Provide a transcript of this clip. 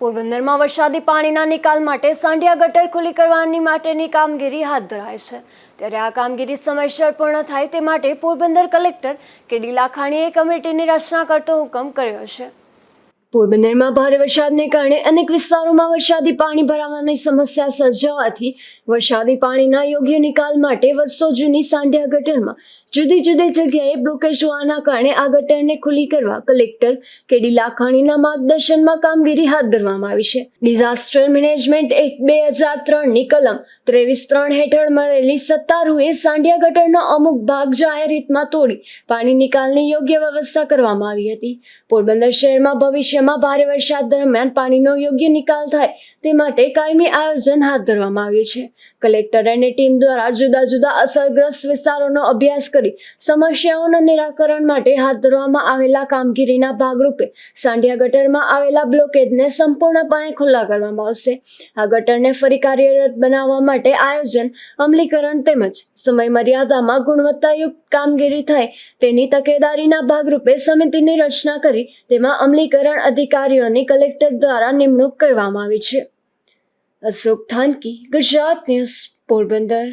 પોરબંદરમાં વરસાદી પાણીના નિકાલ માટે સાંઢિયા ગટર ખુલ્લી કરવાની માટેની કામગીરી હાથ ધરાય છે. ત્યારે આ કામગીરી સમયસર પૂર્ણ થાય તે માટે પોરબંદર કલેક્ટર કે ડીલા ખાણીએ કમિટીની રચના કરતો હુકમ કર્યો છે. પોરબંદરમાં ભારે વરસાદને કારણે અનેક વિસ્તારોમાં વરસાદી પાણી ભરાવાની સમસ્યા સર્જાવાથી વરસાદી પાણીના યોગ્ય નિકાલ માટે વર્ષો જૂની સાંઢિયા ગટરમાં જુદી જુદી જગ્યાએ બ્લોકેજ હોવાના કારણે આ ગટરને ખુલ્લી કરવા કલેક્ટર કેડી લાખાણીના માર્ગદર્શનમાં કામગીરી હાથ ધરવામાં આવી છે. ડિઝાસ્ટર મેનેજમેન્ટ એક્ટ બે હજાર ત્રણની કલમ ત્રેવીસ ત્રણ હેઠળ મળેલી સત્તારૂએ સાંઢિયા ગટરનો અમુક ભાગ જાહેર હિતમાં તોડી પાણી નિકાલની યોગ્ય વ્યવસ્થા કરવામાં આવી હતી. પોરબંદર શહેરમાં ભવિષ્યમાં ભારે વરસાદ દરમિયાન પાણીનો યોગ્ય નિકાલ થાય તે માટે કાયમી આયોજન હાથ ધરવામાં આવ્યું છે. કલેક્ટર અને ટીમ દ્વારા જુદા જુદા અસરગ્રસ્ત વિસ્તારોનો અભ્યાસ કરી સમસ્યાઓના નિરાકરણ માટે હાથ ધરવામાં આવેલા કામગીરીના ભાગરૂપે સાંઢિયા ગટરમાં આવેલા બ્લોકેજને સંપૂર્ણપણે ખુલ્લા કરવામાં આવશે. આ ગટરને ફરી કાર્યરત બનાવવા માટે આયોજન, અમલીકરણ તેમજ સમય મર્યાદામાં ગુણવત્તાયુક્ત કામગીરી થાય તેની તકેદારીના ભાગરૂપે સમિતિની રચના કરી તેમાં અમલીકરણ અધિકારીઓની કલેક્ટર દ્વારા નિમણૂક કરવામાં આવી છે. અશોક થાનકી ગુજરાત ન્યૂઝ પોરબંદર.